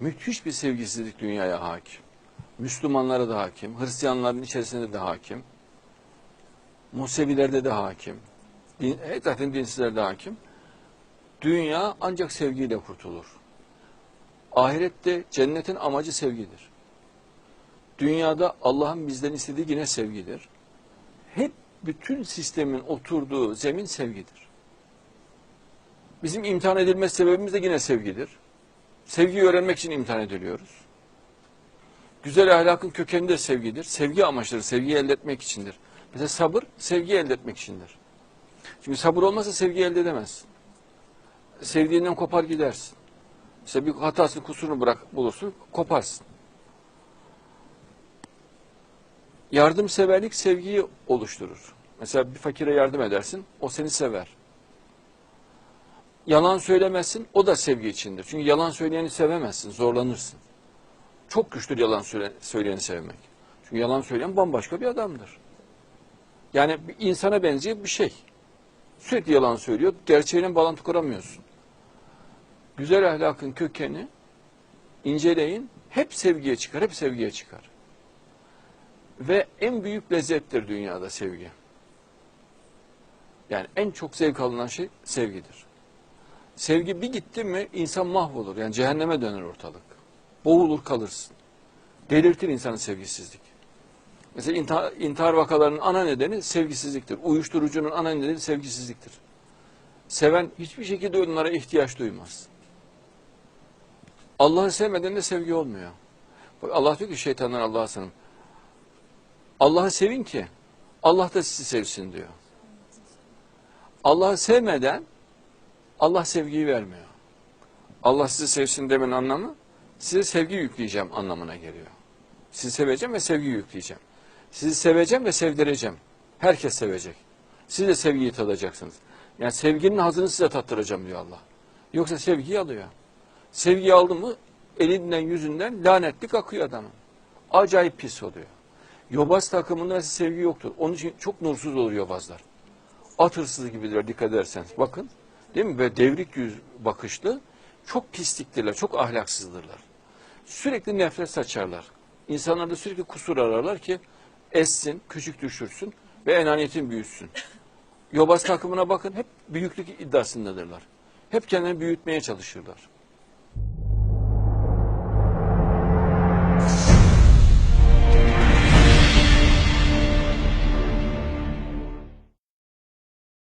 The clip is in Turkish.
Müthiş bir sevgisizlik dünyaya hakim. Müslümanlara da hakim, Hristiyanların içerisinde de hakim, Musevilerde de hakim, din, zaten dinsizlerde hakim. Dünya ancak sevgiyle kurtulur. Ahirette cennetin amacı sevgidir. Dünyada Allah'ın bizden istediği yine sevgidir. Hep bütün sistemin oturduğu zemin sevgidir. Bizim imtihan edilme sebebimiz de yine sevgidir. Sevgiyi öğrenmek için imtihan ediliyoruz. Güzel ahlakın kökeni de sevgidir. Sevgi amaçları, sevgiyi elde etmek içindir. Mesela sabır, sevgi elde etmek içindir. Çünkü sabır olmazsa sevgi elde edemezsin. Sevdiğinden kopar gidersin. İşte bir hatasını, kusurunu bırak bulursun, koparsın. Yardımseverlik sevgiyi oluşturur. Mesela bir fakire yardım edersin, o seni sever. Yalan söylemezsin, o da sevgi içindir. Çünkü yalan söyleyeni sevemezsin, zorlanırsın. Çok güçtür yalan söyle, söyleyeni sevmek. Çünkü yalan söyleyen bambaşka bir adamdır. Yani bir insana benzeyen bir şey. Sürekli yalan söylüyor, gerçeğine bağlantı kuramıyorsun. Güzel ahlakın kökeni inceleyin, hep sevgiye çıkar, hep sevgiye çıkar. Ve en büyük lezzettir dünyada sevgi. Yani en çok zevk alınan şey sevgidir. Sevgi bir gitti mi insan mahvolur. Yani cehenneme döner ortalık. Boğulur kalırsın. Delirtir insanı sevgisizlik. Mesela intihar, intihar vakalarının ana nedeni sevgisizliktir. Uyuşturucunun ana nedeni sevgisizliktir. Seven hiçbir şekilde onlara ihtiyaç duymaz. Allah'ı sevmeden de sevgi olmuyor. Bak Allah diyor ki şeytanlar Allah'a sığının. Allah'ı sevin ki Allah da sizi sevsin diyor. Allah'ı sevmeden Allah sevgiyi vermiyor. Allah sizi sevsin demenin anlamı size sevgi yükleyeceğim anlamına geliyor. Sizi seveceğim ve sevgi yükleyeceğim. Sizi seveceğim ve sevdireceğim. Herkes sevecek. Siz de sevgiyi tadacaksınız. Yani sevginin hazını size tattıracağım diyor Allah. Yoksa sevgiyi alıyor. Sevgiyi aldı mı elinden yüzünden lanetlik akıyor adamın. Acayip pis oluyor. Yobaz takımında sevgi yoktur. Onun için çok nursuz olur yobazlar. At hırsızı gibidirler dikkat ederseniz. Bakın değil mi? Böyle devrik yüz bakışlı çok pisliktirler, çok ahlaksızdırlar. Sürekli nefret saçarlar. İnsanlarda sürekli kusur ararlar ki essin, küçük düşürsün ve enaniyetin büyüsün. Yobaz takımına bakın hep büyüklük iddiasındadırlar. Hep kendini büyütmeye çalışırlar.